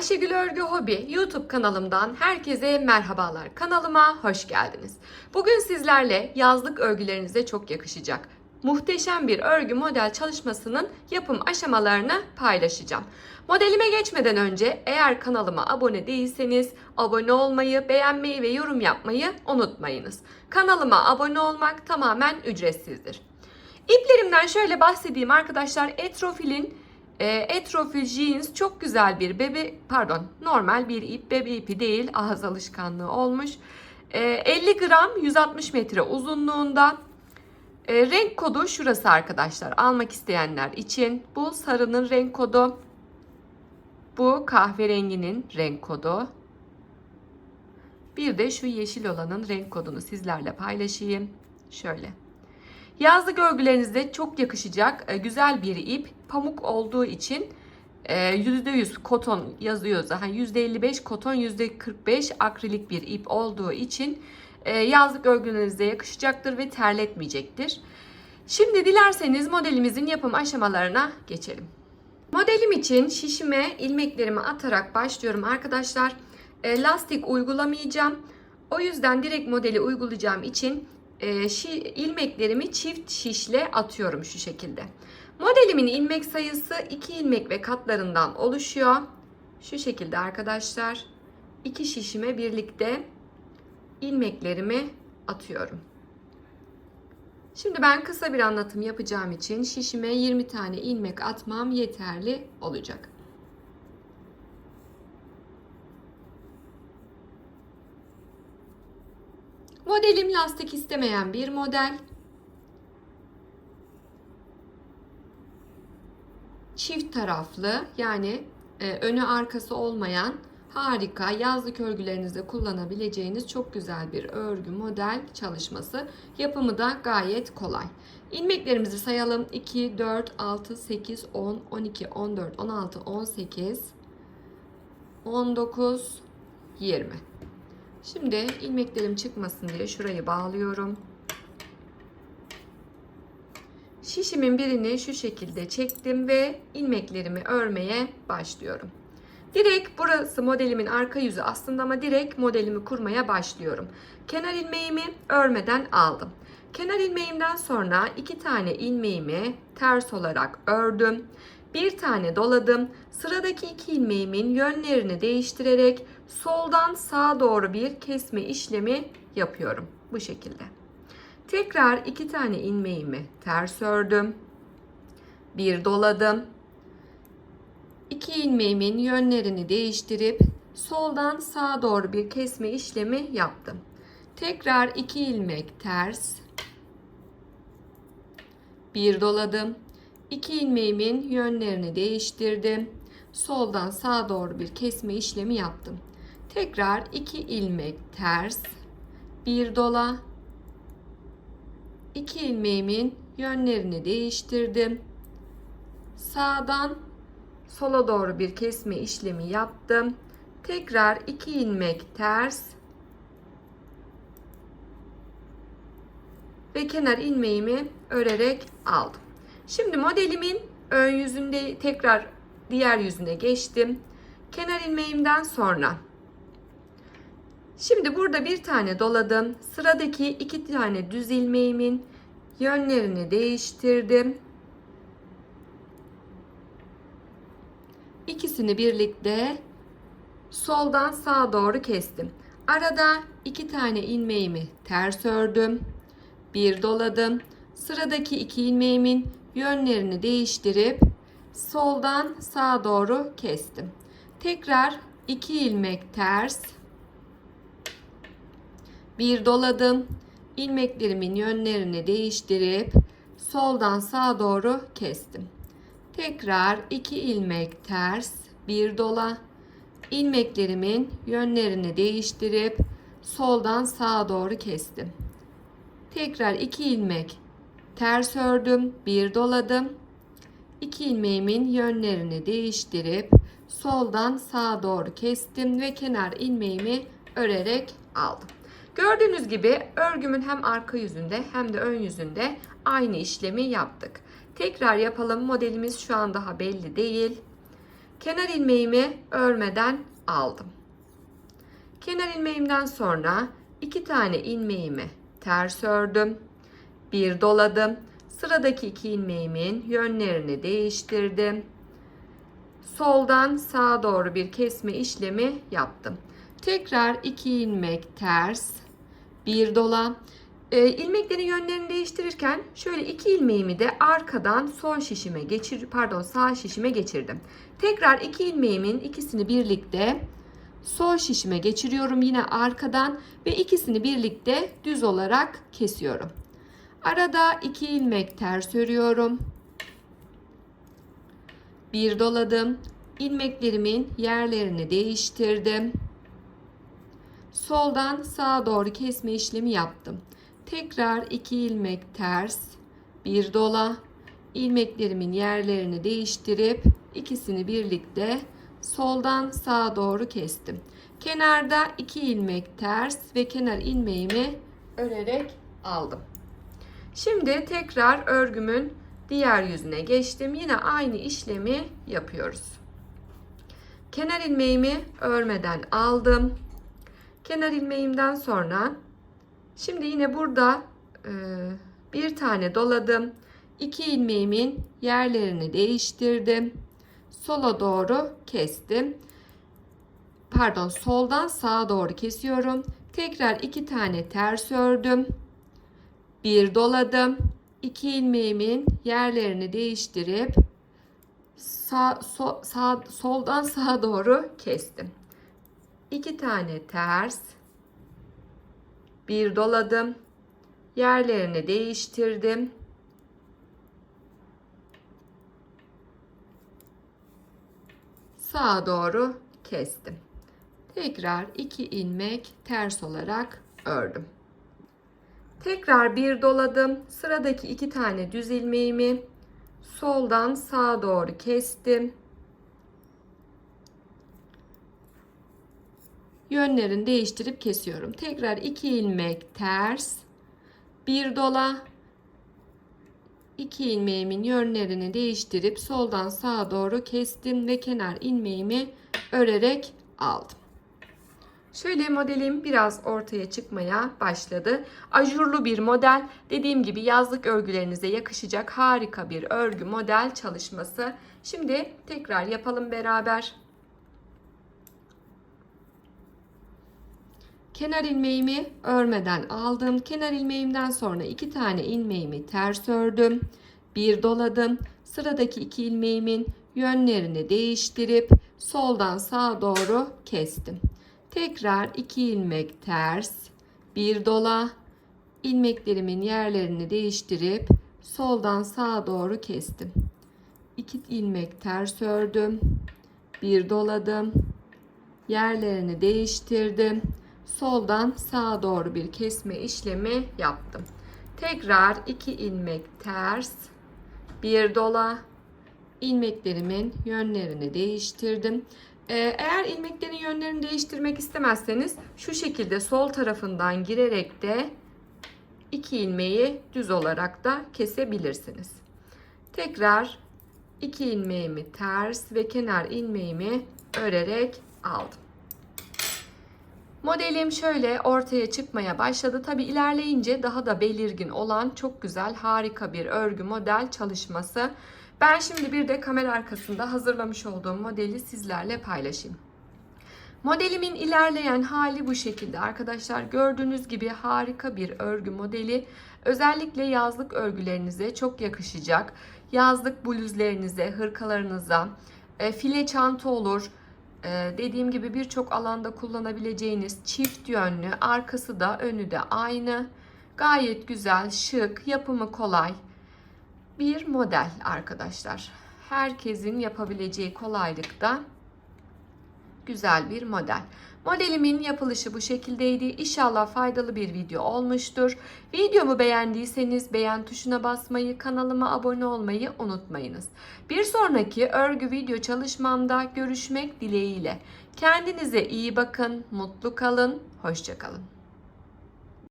Ayşegül Örgü Hobi YouTube kanalımdan herkese merhabalar. Kanalıma hoş geldiniz. Bugün sizlerle yazlık örgülerinize çok yakışacak muhteşem bir örgü model çalışmasının yapım aşamalarını paylaşacağım. Modelime geçmeden önce eğer kanalıma abone değilseniz abone olmayı, beğenmeyi ve yorum yapmayı unutmayınız. Kanalıma abone olmak tamamen ücretsizdir. İplerimden şöyle bahsedeyim arkadaşlar. Etrofil'in e, Etrofil Jeans çok güzel bir bebe pardon normal bir ip bebe ipi değil ağız alışkanlığı olmuş. E, 50 gram 160 metre uzunluğunda. E, renk kodu şurası arkadaşlar almak isteyenler için. Bu sarının renk kodu. Bu kahverenginin renk kodu. Bir de şu yeşil olanın renk kodunu sizlerle paylaşayım. Şöyle. Yazlık örgülerinizde çok yakışacak e, güzel bir ip. Pamuk olduğu için e, %100 koton yazıyor zaten. %55 koton %45 akrilik bir ip olduğu için e, yazlık örgülerinize yakışacaktır ve terletmeyecektir. Şimdi dilerseniz modelimizin yapım aşamalarına geçelim. Modelim için şişime ilmeklerimi atarak başlıyorum arkadaşlar. E, lastik uygulamayacağım. O yüzden direkt modeli uygulayacağım için e, ilmeklerimi çift şişle atıyorum şu şekilde. Modelimin ilmek sayısı 2 ilmek ve katlarından oluşuyor. Şu şekilde arkadaşlar. iki şişime birlikte ilmeklerimi atıyorum. Şimdi ben kısa bir anlatım yapacağım için şişime 20 tane ilmek atmam yeterli olacak. Modelim lastik istemeyen bir model. Çift taraflı yani e, önü arkası olmayan harika yazlık örgülerinizde kullanabileceğiniz çok güzel bir örgü model çalışması. Yapımı da gayet kolay. İlmeklerimizi sayalım. 2, 4, 6, 8, 10, 12, 14, 16, 18, 19, 20. Şimdi ilmeklerim çıkmasın diye şurayı bağlıyorum. Şişimin birini şu şekilde çektim ve ilmeklerimi örmeye başlıyorum. Direkt burası modelimin arka yüzü aslında ama direkt modelimi kurmaya başlıyorum. Kenar ilmeğimi örmeden aldım. Kenar ilmeğimden sonra iki tane ilmeğimi ters olarak ördüm. Bir tane doladım. Sıradaki iki ilmeğimin yönlerini değiştirerek soldan sağa doğru bir kesme işlemi yapıyorum. Bu şekilde. Tekrar iki tane ilmeğimi ters ördüm. Bir doladım. İki ilmeğimin yönlerini değiştirip soldan sağa doğru bir kesme işlemi yaptım. Tekrar iki ilmek ters. Bir doladım. İki ilmeğimin yönlerini değiştirdim. Soldan sağa doğru bir kesme işlemi yaptım. Tekrar iki ilmek ters. Bir dola. İki ilmeğimin yönlerini değiştirdim. Sağdan sola doğru bir kesme işlemi yaptım. Tekrar iki ilmek ters. Ve kenar ilmeğimi örerek aldım. Şimdi modelimin ön yüzünde tekrar diğer yüzüne geçtim. Kenar ilmeğimden sonra Şimdi burada bir tane doladım. Sıradaki iki tane düz ilmeğimin yönlerini değiştirdim. İkisini birlikte soldan sağa doğru kestim. Arada iki tane ilmeğimi ters ördüm. Bir doladım. Sıradaki iki ilmeğimin yönlerini değiştirip soldan sağa doğru kestim. Tekrar iki ilmek ters. Bir doladım. ilmeklerimin yönlerini değiştirip soldan sağa doğru kestim. Tekrar iki ilmek ters, bir dola. ilmeklerimin yönlerini değiştirip soldan sağa doğru kestim. Tekrar iki ilmek ters ördüm, bir doladım. İki ilmeğimin yönlerini değiştirip soldan sağa doğru kestim ve kenar ilmeğimi örerek aldım. Gördüğünüz gibi örgümün hem arka yüzünde hem de ön yüzünde aynı işlemi yaptık. Tekrar yapalım. Modelimiz şu an daha belli değil. Kenar ilmeğimi örmeden aldım. Kenar ilmeğimden sonra iki tane ilmeğimi ters ördüm. Bir doladım. Sıradaki iki ilmeğimin yönlerini değiştirdim. Soldan sağa doğru bir kesme işlemi yaptım. Tekrar iki ilmek ters, bir dola. E, ilmeklerin yönlerini değiştirirken şöyle iki ilmeğimi de arkadan sol şişime geçir, pardon sağ şişime geçirdim. Tekrar iki ilmeğimin ikisini birlikte sol şişime geçiriyorum yine arkadan ve ikisini birlikte düz olarak kesiyorum. Arada iki ilmek ters örüyorum. Bir doladım. ilmeklerimin yerlerini değiştirdim. Soldan sağa doğru kesme işlemi yaptım. Tekrar iki ilmek ters, bir dola, ilmeklerimin yerlerini değiştirip ikisini birlikte soldan sağa doğru kestim. Kenarda iki ilmek ters ve kenar ilmeğimi örerek aldım. Şimdi tekrar örgümün diğer yüzüne geçtim. Yine aynı işlemi yapıyoruz. Kenar ilmeğimi örmeden aldım. Kenar ilmeğimden sonra şimdi yine burada e, bir tane doladım. İki ilmeğimin yerlerini değiştirdim. Sola doğru kestim. Pardon soldan sağa doğru kesiyorum. Tekrar iki tane ters ördüm. Bir doladım. İki ilmeğimin yerlerini değiştirip sağ, so, sağ, soldan sağa doğru kestim. İki tane ters. Bir doladım. Yerlerini değiştirdim. Sağa doğru kestim. Tekrar iki ilmek ters olarak ördüm. Tekrar bir doladım. Sıradaki iki tane düz ilmeğimi soldan sağa doğru kestim. Yönlerini değiştirip kesiyorum. Tekrar iki ilmek ters, bir dola, iki ilmeğimin yönlerini değiştirip soldan sağa doğru kestim ve kenar ilmeğimi örerek aldım. Şöyle modelim biraz ortaya çıkmaya başladı. Ajurlu bir model. Dediğim gibi yazlık örgülerinize yakışacak harika bir örgü model çalışması. Şimdi tekrar yapalım beraber. Kenar ilmeğimi örmeden aldım. Kenar ilmeğimden sonra iki tane ilmeğimi ters ördüm. Bir doladım. Sıradaki iki ilmeğimin yönlerini değiştirip soldan sağa doğru kestim. Tekrar iki ilmek ters, bir dola, ilmeklerimin yerlerini değiştirip soldan sağa doğru kestim. İki ilmek ters ördüm, bir doladım, yerlerini değiştirdim. Soldan sağa doğru bir kesme işlemi yaptım. Tekrar iki ilmek ters, bir dola, ilmeklerimin yönlerini değiştirdim. Ee, eğer ilmeklerin yönlerini değiştirmek istemezseniz şu şekilde sol tarafından girerek de iki ilmeği düz olarak da kesebilirsiniz. Tekrar iki ilmeğimi ters ve kenar ilmeğimi örerek aldım. Modelim şöyle ortaya çıkmaya başladı. Tabi ilerleyince daha da belirgin olan çok güzel harika bir örgü model çalışması. Ben şimdi bir de kamera arkasında hazırlamış olduğum modeli sizlerle paylaşayım. Modelimin ilerleyen hali bu şekilde arkadaşlar. Gördüğünüz gibi harika bir örgü modeli. Özellikle yazlık örgülerinize çok yakışacak. Yazlık bluzlerinize, hırkalarınıza, e, file çanta olur. E, dediğim gibi birçok alanda kullanabileceğiniz çift yönlü, arkası da önü de aynı. Gayet güzel, şık, yapımı kolay bir model arkadaşlar. Herkesin yapabileceği kolaylıkta güzel bir model. Modelimin yapılışı bu şekildeydi. İnşallah faydalı bir video olmuştur. Videomu beğendiyseniz beğen tuşuna basmayı, kanalıma abone olmayı unutmayınız. Bir sonraki örgü video çalışmamda görüşmek dileğiyle. Kendinize iyi bakın, mutlu kalın, hoşçakalın.